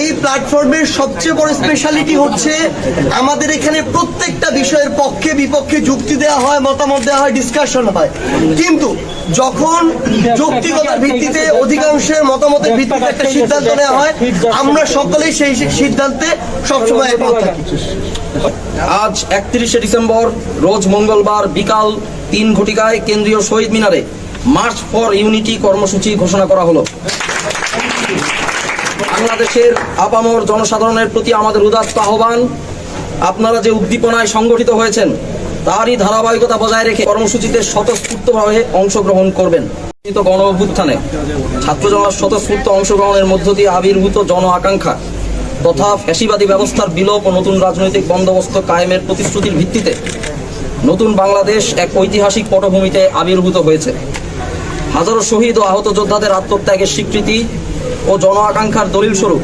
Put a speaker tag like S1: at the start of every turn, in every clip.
S1: এই প্ল্যাটফর্মের সবচেয়ে বড় স্পেশালিটি হচ্ছে আমাদের এখানে প্রত্যেকটা বিষয়ের পক্ষে, বিপক্ষে যুক্তি দেওয়া হয়, মতামত দেওয়া হয় ডিসকাশন হয়। কিন্তু যখন যৌক্তিকতার ভিত্তিতে অধিকাংশের মতামতের ভিত্তিতে একটা সিদ্ধান্ত নেওয়া হয়, আমরা সকলেই সেই সিদ্ধান্তে সবসময় একমত থাকি।
S2: আজ একত্রিশে ডিসেম্বর, রোজ মঙ্গলবার বিকাল তিন ঘটিকায় কেন্দ্রীয় শহীদ মিনারে মার্চ ফর ইউনিটি কর্মসূচি ঘোষণা করা হলো। বাংলাদেশের আপামর জনসাধারণের প্রতি আমাদের উদাত্ত আহ্বান। আপনারা যে উদ্দীপনায় সংগঠিত হয়েছেন, তারই ধারাবাহিকতা বজায় রেখে কর্মসূচিতে স্বতঃস্ফূর্তভাবে অংশগ্রহণ করবেন। গণ অভ্যুত্থানে ছাত্র জনতার স্বতঃস্ফূর্ত অংশগ্রহণের মধ্য দিয়ে আবির্ভূত জন আকাঙ্ক্ষা তথা ফ্যাসিবাদী ব্যবস্থার বিলোপ ও নতুন রাজনৈতিক বন্দোবস্ত কায়েমের প্রতিশ্রুতির ভিত্তিতে নতুন বাংলাদেশ এক ঐতিহাসিক পটভূমিতে আবির্ভূত হয়েছে। হাজারো শহীদ ও আহত যোদ্ধাদের আত্মত্যাগের স্বীকৃতি ও জন আকাঙ্ক্ষার দলিল স্বরূপ।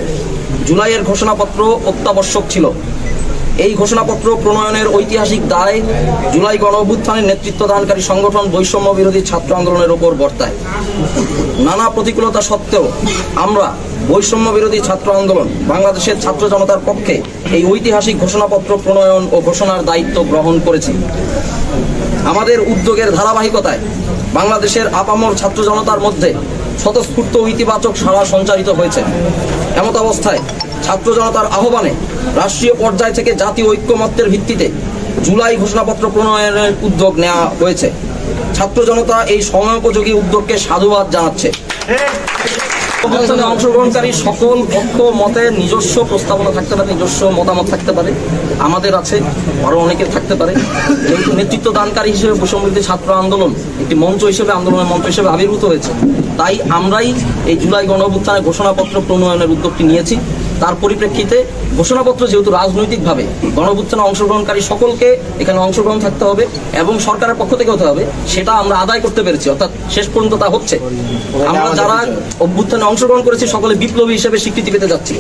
S2: জুলাইয়ের ঘোষণাপত্র অত্যাবশ্যক ছিল। এই ঘোষণাপত্র প্রণয়নের ঐতিহাসিক দায় জুলাই গণ নেতৃত্ব দানকারী সংগঠন বৈষম্য বিরোধী ছাত্র আন্দোলনের ওপর বর্তায়। নানা প্রতিকূলতা সত্ত্বেও আমরা বৈষম্য বিরোধী ছাত্র আন্দোলন বাংলাদেশের ছাত্র জনতার পক্ষে এই ঐতিহাসিক ঘোষণাপত্র প্রণয়ন ও ঘোষণার দায়িত্ব গ্রহণ করেছি। আমাদের উদ্যোগের ধারাবাহিকতায় বাংলাদেশের আপামর ছাত্র জনতার মধ্যে স্বতঃস্ফূর্ত ইতিবাচক সাড়া সঞ্চারিত হয়েছে। এমত অবস্থায় ছাত্র জনতার আহ্বানে রাষ্ট্রীয় পর্যায় থেকে জাতীয় ঐক্যমত্যের ভিত্তিতে জুলাই ঘোষণাপত্র প্রণয়নের উদ্যোগ নেওয়া হয়েছে। ছাত্র জনতা এই সময়োপযোগী উদ্যোগকে সাধুবাদ জানাচ্ছে। অভ্যুত্থানে অংশগ্রহণকারী সকল পক্ষ, মতে নিজস্ব প্রস্তাবনা থাকতে পারে, নিজস্ব মতামত থাকতে পারে। আমাদের আছে, আরও অনেকের থাকতে পারে। যেহেতু নেতৃত্ব দানকারী হিসেবে বৈষম্যবিরোধী ছাত্র আন্দোলন একটি মঞ্চ হিসেবে, আন্দোলনের মঞ্চ হিসেবে আবির্ভূত হয়েছে। তাই আমরাই এই জুলাই গণ ঘোষণাপত্র প্রণয়নের উদ্যোগটি নিয়েছি। তার পরিপ্রেক্ষিতে ঘোষণাপত্র যেহেতু রাজনৈতিকভাবে গণভুত্থানে অংশগ্রহণকারী সকলকে এখানে অংশগ্রহণ থাকতে হবে এবং সরকারের পক্ষ থেকে হতে হবে, সেটা আমরা আদায় করতে পেরেছি, অর্থাৎ শেষ পর্যন্ত তা হচ্ছে। আমরা যারা অভ্যুত্থানে অংশগ্রহণ করেছি, সকলে বিপ্লবী হিসেবে স্বীকৃতি পেতে যাচ্ছি।